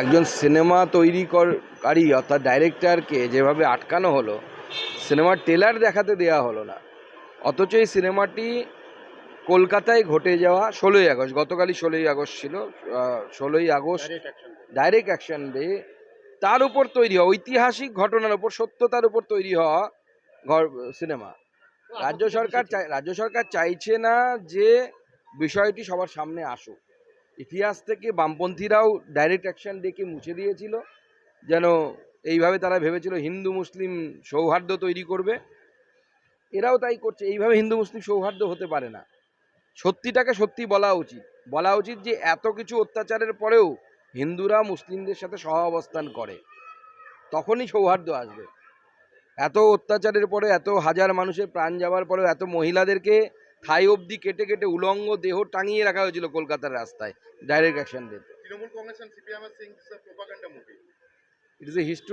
একজন সিনেমা তৈরিকারী অর্থাৎ ডাইরেক্টরকে যেভাবে আটকানো হলো সিনেমার ট্রেলার দেখাতে দেওয়া হলো না। অথচ এই সিনেমাটি কলকাতায় ঘটে যাওয়া ষোলোই আগস্ট গতকালই ষোলোই আগস্ট ছিল ষোলোই আগস্ট ডাইরেক্ট অ্যাকশন ডে তার উপর তৈরি হওয়া ঐতিহাসিক ঘটনার উপর সত্যতার উপর তৈরি হওয়া ঘর সিনেমা। রাজ্য সরকার চাই রাজ্য সরকার চাইছে না যে বিষয়টি সবার সামনে আসুক। ইতিহাস থেকে বামপন্থীরাও ডাইরেক্ট অ্যাকশন ডেকে মুছে দিয়েছিল, যেন এইভাবে তারা ভেবেছিল হিন্দু মুসলিম সৌহার্দ্য তৈরি করবে। এরাও তাই করছে, এইভাবে হিন্দু মুসলিম সৌহার্দ্য হতে পারে না। সত্যিটাকে সত্যি বলা উচিত। বলা উচিত যে এত কিছু অত্যাচারের পরেও হিন্দুরা মুসলিমদের সাথে সহ অবস্থান করে, তখনই সৌহার্দ্য আসবে। এত অত্যাচারের পরে, এত হাজার মানুষের প্রাণ যাওয়ার পরেও, এত মহিলাদেরকে থাই অবধি কেটে কেটে উলঙ্গ দেহ টাঙিয়ে রাখা হয়েছিল কলকাতার রাস্তায় ডাইরেক্ট অ্যাকশন ডেতে Trinamool Congress. It is a history